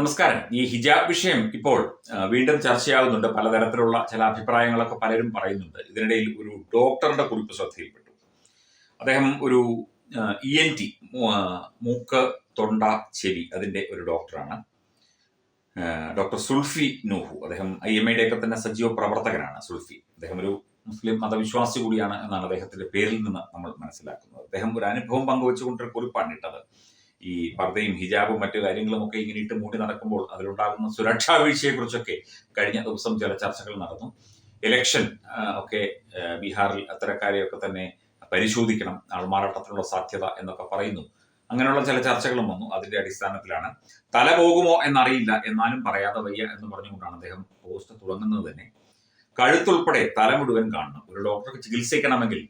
നമസ്കാരം. ഈ ഹിജാബ് വിഷയം ഇപ്പോൾ വീണ്ടും ചർച്ചയാകുന്നുണ്ട്. പലതരത്തിലുള്ള ചില അഭിപ്രായങ്ങളൊക്കെ പലരും പറയുന്നുണ്ട്. ഇതിനിടയിൽ ഒരു ഡോക്ടറുടെ കുറിപ്പ് ശ്രദ്ധയിൽപ്പെട്ടു. അദ്ദേഹം ഒരു ഇ എൻ ടി മൂക്ക് തൊണ്ട ചെവി അതിന്റെ ഒരു ഡോക്ടറാണ്. ഡോക്ടർ സുൽഫി നൂഹു. അദ്ദേഹം ഐ എം ഐയുടെ ഒക്കെ തന്നെ സജീവ പ്രവർത്തകനാണ് സുൽഫി. അദ്ദേഹം ഒരു മുസ്ലിം മതവിശ്വാസി കൂടിയാണ് എന്നാണ് അദ്ദേഹത്തിന്റെ പേരിൽ നിന്ന് നമ്മൾ മനസ്സിലാക്കുന്നത്. അദ്ദേഹം ഒരു അനുഭവം പങ്കുവെച്ചുകൊണ്ടൊരു കുറിപ്പാണ് ഇട്ടത്. ഈ പർദ്ദയും ഹിജാബും മറ്റു കാര്യങ്ങളും ഒക്കെ ഇങ്ങനെ ഇട്ട് മൂടി നടക്കുമ്പോൾ അതിലുണ്ടാകുന്ന സുരക്ഷാ വീഴ്ചയെ കുറിച്ചൊക്കെ കഴിഞ്ഞ ദിവസം ചില ചർച്ചകൾ നടന്നു. ഇലക്ഷൻ ഒക്കെ ബീഹാറിൽ അത്തരക്കാരെയൊക്കെ തന്നെ പരിശോധിക്കണം. ആൾമാറാട്ടത്തിനുള്ള സാധ്യത എന്നൊക്കെ പറയുന്നു. അങ്ങനെയുള്ള ചില ചർച്ചകളും വന്നു. അതിന്റെ അടിസ്ഥാനത്തിലാണ് തല പോകുമോ എന്നറിയില്ല എന്നാലും പറയാതെ വയ്യ എന്ന് പറഞ്ഞുകൊണ്ടാണ് അദ്ദേഹം പോസ്റ്റ് തുടങ്ങുന്നത് തന്നെ. കഴുത്തുൾപ്പെടെ തല മുഴുവൻ കാണണം. ഒരു ഡോക്ടർക്ക് ചികിത്സിക്കണമെങ്കിൽ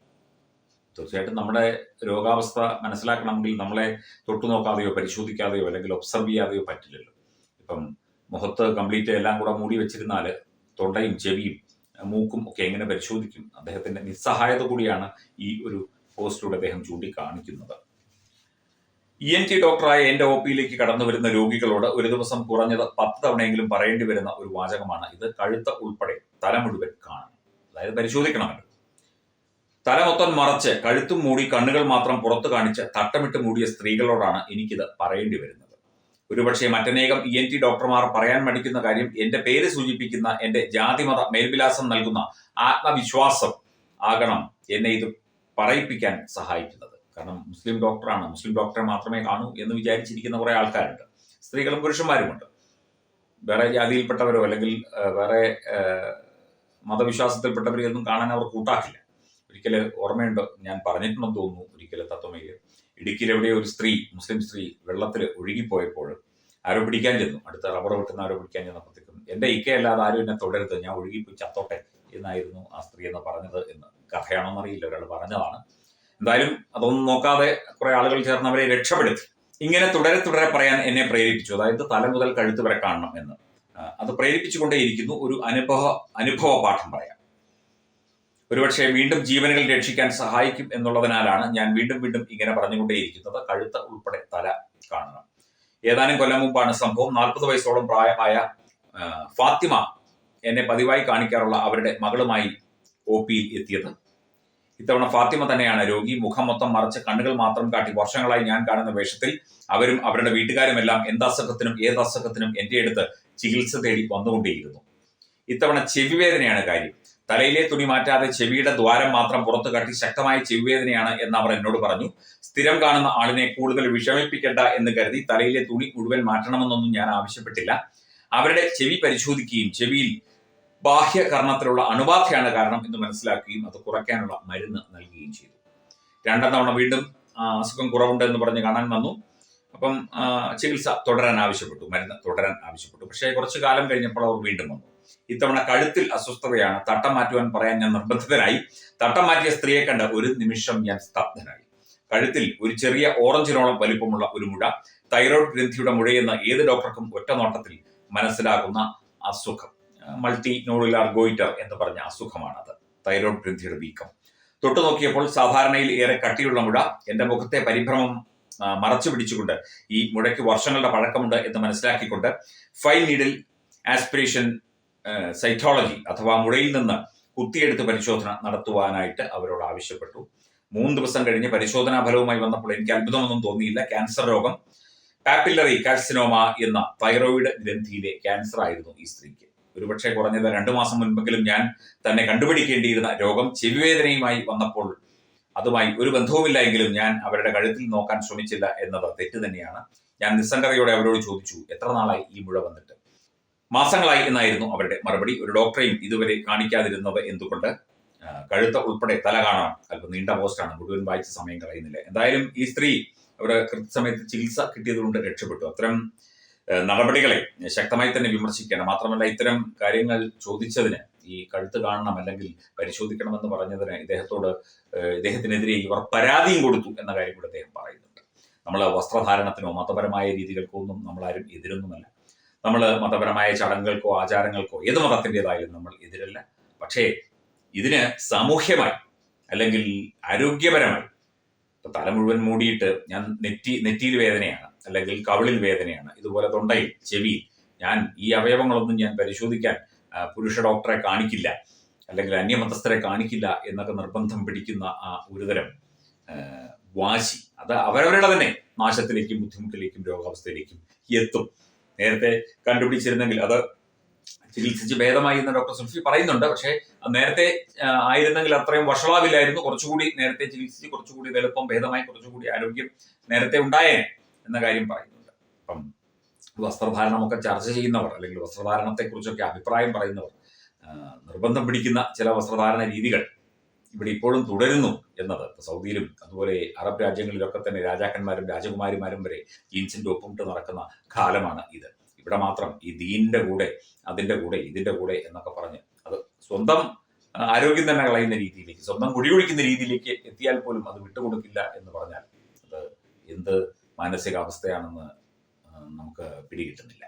തീർച്ചയായിട്ടും നമ്മുടെ രോഗാവസ്ഥ മനസ്സിലാക്കണമെങ്കിൽ നമ്മളെ തൊട്ടു നോക്കാതെയോ പരിശോധിക്കാതെയോ അല്ലെങ്കിൽ ഒബ്സർവ് ചെയ്യാതെയോ പറ്റില്ലല്ലോ. ഇപ്പം മുഖത്ത് കംപ്ലീറ്റ് എല്ലാം കൂടെ മൂടി വെച്ചിരുന്നാൽ തൊണ്ടയും ചെവിയും മൂക്കും ഒക്കെ എങ്ങനെ പരിശോധിക്കും? അദ്ദേഹത്തിന്റെ നിസ്സഹായത കൂടിയാണ് ഈ ഒരു പോസ്റ്റിലൂടെ അദ്ദേഹം ചൂണ്ടിക്കാണിക്കുന്നത്. ഇ എൻ ടി ഡോക്ടറായ എന്റെ ഒ പിയിലേക്ക് കടന്നു വരുന്ന രോഗികളോട് ഒരു ദിവസം കുറഞ്ഞത് പത്ത് തവണയെങ്കിലും പറയേണ്ടി വരുന്ന ഒരു വാചകമാണ് ഇത്. കഴുത്ത ഉൾപ്പെടെ തല മുഴുവൻ കാണണം. അതായത് പരിശോധിക്കണമല്ലോ. തല മൊത്തം മറച്ച് കഴുത്തും മൂടി കണ്ണുകൾ മാത്രം പുറത്തു കാണിച്ച് തട്ടമിട്ട് മൂടിയ സ്ത്രീകളോടാണ് എനിക്കിത് പറയേണ്ടി വരുന്നത്. ഒരുപക്ഷെ മറ്റനേകം ഇ എൻ ടി ഡോക്ടർമാർ പറയാൻ മടിക്കുന്ന കാര്യം എന്റെ പേര് സൂചിപ്പിക്കുന്ന എന്റെ ജാതിമത മേൽവിലാസം നൽകുന്ന ആത്മവിശ്വാസം ആകണം എന്നെ ഇത് പറയിപ്പിക്കാൻ സഹായിക്കുന്നത്. കാരണം മുസ്ലിം ഡോക്ടറാണ്. മുസ്ലിം ഡോക്ടറെ മാത്രമേ കാണൂ എന്ന് വിചാരിച്ചിരിക്കുന്ന കുറെ ആൾക്കാരുണ്ട്. സ്ത്രീകളും പുരുഷന്മാരുമുണ്ട്. വേറെ ജാതിയിൽപ്പെട്ടവരോ അല്ലെങ്കിൽ വേറെ മതവിശ്വാസത്തിൽപ്പെട്ടവരെയൊന്നും കാണാൻ അവർ കൂട്ടാക്കില്ല. ഒരിക്കൽ ഓർമ്മയുണ്ട് ഞാൻ പറഞ്ഞിട്ടുണ്ടെന്ന് തോന്നുന്നു ഒരിക്കൽ തത്വമയിൽ ഇടുക്കിയിൽ എവിടെയോ ഒരു സ്ത്രീ മുസ്ലിം സ്ത്രീ വെള്ളത്തിൽ ഒഴുകിപ്പോയപ്പോൾ ആരോ പിടിക്കാൻ ചെന്നു. അടുത്ത റബ്ബർ വെട്ടുന്ന ആരോ പിടിക്കാൻ ചെന്നപ്പോഴത്തേക്കും എന്റെ ഇക്കയല്ലാതെ ആരും എന്നെ തുടരുത് ഞാൻ ഒഴുകിപ്പോയി ചത്തോട്ടെ എന്നായിരുന്നു ആ സ്ത്രീ എന്ന് പറഞ്ഞത് എന്ന്. കഥയാണോ എന്നറിയില്ല ഒരാൾ പറഞ്ഞതാണ്. എന്തായാലും അതൊന്നും നോക്കാതെ കുറെ ആളുകൾ ചേർന്ന് അവരെ രക്ഷപ്പെടുത്തി. ഇങ്ങനെ തുടരെ തുടരെ പറയാൻ എന്നെ പ്രേരിപ്പിച്ചു. അതായത് തല മുതൽ കഴുത്ത് വരെ കാണണം എന്ന്. അത് പ്രേരിപ്പിച്ചുകൊണ്ടേയിരിക്കുന്നു ഒരു അനുഭവ അനുഭവ പാഠം പറയാം ഒരുപക്ഷെ വീണ്ടും ജീവനുകൾ രക്ഷിക്കാൻ സഹായിക്കും എന്നുള്ളതിനാലാണ് ഞാൻ വീണ്ടും വീണ്ടും ഇങ്ങനെ പറഞ്ഞുകൊണ്ടേയിരിക്കുന്നത്. കഴുത്ത ഉൾപ്പെടെ തല കാണണം. ഏതാനും കൊല്ലം മുമ്പാണ് സംഭവം. നാൽപ്പത് വയസ്സോളം പ്രായമായ ഫാത്തിമ എന്നെ പതിവായി കാണിക്കാറുള്ള അവരുടെ മകളുമായി ഒ പിയിൽ എത്തിയത്. ഇത്തവണ ഫാത്തിമ തന്നെയാണ് രോഗി. മുഖം മൊത്തം മറച്ച് കണ്ണുകൾ മാത്രം കാട്ടി വർഷങ്ങളായി ഞാൻ കാണുന്ന വേഷത്തിൽ അവരും അവരുടെ വീട്ടുകാരുമെല്ലാം എന്ത് അസുഖത്തിനും ഏത് അസുഖത്തിനും എന്റെ അടുത്ത് ചികിത്സ തേടി വന്നുകൊണ്ടേയിരുന്നു. ഇത്തവണ ചെവിവേദനയാണ് കാര്യം. തലയിലെ തുണി മാറ്റാതെ ചെവിയുടെ ദ്വാരം മാത്രം പുറത്തു കാട്ടി ശക്തമായ ചെവിവേദനയാണ് എന്ന് അവർ എന്നോട് പറഞ്ഞു. സ്ഥിരം കാണുന്ന ആളിനെ കൂടുതൽ വിഷമിപ്പിക്കേണ്ട എന്ന് കരുതി തലയിലെ തുണി മുഴുവൻ മാറ്റണമെന്നൊന്നും ഞാൻ ആവശ്യപ്പെട്ടില്ല. അവരുടെ ചെവി പരിശോധിക്കുകയും ചെവിയിൽ ബാഹ്യകർണത്തിലുള്ള അണുബാധയാണ് കാരണം എന്ന് മനസ്സിലാക്കുകയും അത് കുറയ്ക്കാനുള്ള മരുന്ന് നൽകുകയും ചെയ്തു. രണ്ടാം തവണ വീണ്ടും അസുഖം കുറവുണ്ട് എന്ന് പറഞ്ഞ് കാണാൻ വന്നു. അപ്പം ചികിത്സ തുടരാൻ ആവശ്യപ്പെട്ടു മരുന്ന് തുടരാൻ ആവശ്യപ്പെട്ടു. പക്ഷേ കുറച്ചു കാലം കഴിഞ്ഞപ്പോൾ അവർ വീണ്ടും വന്നു. ഇത്തവണ കഴുത്തിൽ അസ്വസ്ഥതയാണ്. തട്ടം മാറ്റുവാൻ പറയാൻ ഞാൻ നിർബന്ധിതനായി. തട്ടം മാറ്റിയ സ്ത്രീയെ കണ്ട് ഒരു നിമിഷം ഞാൻ സ്തബ്ധനായി. കഴുത്തിൽ ഒരു ചെറിയ ഓറഞ്ചിനോളം വലിപ്പമുള്ള ഒരു മുഴ തൈറോയ്ഡ് ഗ്രന്ഥിയുടെ മുഴയെന്ന് ഏത് ഡോക്ടർക്കും ഒറ്റ നോട്ടത്തിൽ മനസ്സിലാകുന്ന അസുഖം. മൾട്ടി നോഡുലാർ ഗോയിറ്റർ എന്ന് പറഞ്ഞ അസുഖമാണത്. തൈറോയ്ഡ് ഗ്രന്ഥിയുടെ വീക്കം. തൊട്ടു നോക്കിയപ്പോൾ സാധാരണയിൽ ഏറെ കട്ടിയുള്ള മുഴ. എന്റെ മുഖത്തെ പരിഭ്രമം മറച്ചു പിടിച്ചുകൊണ്ട് ഈ മുഴയ്ക്ക് വർഷങ്ങളുടെ പഴക്കമുണ്ട് എന്ന് മനസ്സിലാക്കിക്കൊണ്ട് ഫൈൻ നീഡിൽ ആസ്പിറേഷൻ സൈറ്റോളജി അഥവാ മുഴയിൽ നിന്ന് കുത്തിയെടുത്ത് പരിശോധന നടത്തുവാനായിട്ട് അവരോട് ആവശ്യപ്പെട്ടു. മൂന്ന് ദിവസം കഴിഞ്ഞ് പരിശോധനാ ഫലവുമായി വന്നപ്പോൾ എനിക്ക് അത്ഭുതമൊന്നും തോന്നിയില്ല. ക്യാൻസർ രോഗം പാപ്പില്ലറി കാർസിനോമ എന്ന തൈറോയിഡ് ഗ്രന്ഥിയിലെ ക്യാൻസർ ആയിരുന്നു ഈ സ്ത്രീക്ക്. ഒരുപക്ഷെ കുറഞ്ഞത് രണ്ടു മാസം മുൻപെങ്കിലും ഞാൻ തന്നെ കണ്ടുപിടിക്കേണ്ടിയിരുന്ന രോഗം ചെവിവേദനയുമായി വന്നപ്പോൾ അതുമായി ഒരു ബന്ധവുമില്ല എങ്കിലും ഞാൻ അവരുടെ കഴുത്തിൽ നോക്കാൻ ശ്രമിച്ചില്ല എന്നത് തെറ്റ് തന്നെയാണ്. ഞാൻ നിസ്സംഗതയോടെ അവരോട് ചോദിച്ചു എത്ര നാളായി ഈ മുഴ വന്നിട്ട്? മാസങ്ങളായി എന്നായിരുന്നു അവരുടെ മറുപടി. ഒരു ഡോക്ടറെയും ഇതുവരെ കാണിക്കാതിരുന്നത് എന്തുകൊണ്ട്? കഴുത്ത ഉൾപ്പെടെ തല കാണാം. അല്പം നീണ്ട പോസ്റ്റാണ്. മുഴുവൻ വായിച്ച സമയം കളയുന്നില്ല. എന്തായാലും ഈ സ്ത്രീ അവരുടെ കൃത്യസമയത്ത് ചികിത്സ കിട്ടിയതുകൊണ്ട് രക്ഷപ്പെട്ടു. അത്തരം നടപടികളെ ശക്തമായി തന്നെ വിമർശിക്കണം. മാത്രമല്ല ഇത്തരം കാര്യങ്ങൾ ചോദിച്ചതിന് ഈ കഴുത്ത് കാണണം അല്ലെങ്കിൽ പരിശോധിക്കണമെന്ന് പറഞ്ഞതിന് ഇദ്ദേഹത്തോട് ഇദ്ദേഹത്തിനെതിരെ ഇവർ പരാതിയും കൊടുത്തു എന്ന കാര്യം കൂടെ അദ്ദേഹം പറയുന്നുണ്ട്. നമ്മൾ വസ്ത്രധാരണത്തിനോ മതപരമായ രീതികൾക്കോ ഒന്നും നമ്മളാരും എതിരൊന്നുമല്ല. നമ്മൾ മതപരമായ ചടങ്ങുകൾക്കോ ആചാരങ്ങൾക്കോ ഏത് മതത്തിന്റെതായാലും നമ്മൾ എതിരല്ല. പക്ഷേ ഇതിന് സാമൂഹ്യമായി അല്ലെങ്കിൽ ആരോഗ്യപരമായി ഇപ്പൊ തല മുഴുവൻ മൂടിയിട്ട് ഞാൻ നെറ്റി നെറ്റിയിൽ വേദനയാണ് അല്ലെങ്കിൽ കവിളിൽ വേദനയാണ് ഇതുപോലെ തൊണ്ടയിൽ ചെവിയിൽ ഞാൻ ഈ അവയവങ്ങളൊന്നും ഞാൻ പരിശോധിക്കാൻ പുരുഷ ഡോക്ടറെ കാണിക്കില്ല അല്ലെങ്കിൽ അന്യമതസ്ഥരെ കാണിക്കില്ല എന്നൊക്കെ നിർബന്ധം പിടിക്കുന്ന ആ ഒരുതരം വാശി. അത് അവരവരുടെ തന്നെ നാശത്തിലേക്കും ബുദ്ധിമുട്ടിലേക്കും രോഗാവസ്ഥയിലേക്കും എത്തും. നേരത്തെ കണ്ടുപിടിച്ചിരുന്നെങ്കിൽ അത് ചികിത്സിച്ച് ഭേദമായി എന്ന് ഡോക്ടർ സുൽഫി പറയുന്നുണ്ട്. പക്ഷേ നേരത്തെ ആയിരുന്നെങ്കിൽ അത്രയും വഷളാവില്ലായിരുന്നു. കുറച്ചുകൂടി നേരത്തെ ചികിത്സിച്ച് കുറച്ചുകൂടി എളുപ്പം ഭേദമായി കുറച്ചുകൂടി ആരോഗ്യം നേരത്തെ ഉണ്ടായേ എന്ന കാര്യം പറയുന്നുണ്ട്. അപ്പം വസ്ത്രധാരണമൊക്കെ ചർച്ച ചെയ്യുന്നവർ അല്ലെങ്കിൽ വസ്ത്രധാരണത്തെക്കുറിച്ചൊക്കെ അഭിപ്രായം പറയുന്നവർ നിർബന്ധം പിടിക്കുന്ന ചില വസ്ത്രധാരണ രീതികൾ ഇവിടെ ഇപ്പോഴും തുടരുന്നു എന്നത്. സൗദിയിലും അതുപോലെ അറബ് രാജ്യങ്ങളിലൊക്കെ തന്നെ രാജാക്കന്മാരും രാജകുമാരിമാരും വരെ ജീൻസിന്റെ ഒപ്പമിട്ട് നടക്കുന്ന കാലമാണ് ഇത്. ഇവിടെ മാത്രം ഈ ദീനിന്റെ കൂടെ അതിന്റെ കൂടെ ഇതിന്റെ കൂടെ എന്നൊക്കെ പറഞ്ഞ് അത് സ്വന്തം ആരോഗ്യം തന്നെ കളയുന്ന രീതിയിലേക്ക് സ്വന്തം കുടിയൊഴിക്കുന്ന രീതിയിലേക്ക് എത്തിയാൽ പോലും അത് വിട്ടുകൊടുക്കില്ല എന്ന് പറഞ്ഞാൽ അത് എന്ത് മാനസികാവസ്ഥയാണെന്ന് നമുക്ക് പിടികിട്ടുന്നില്ല.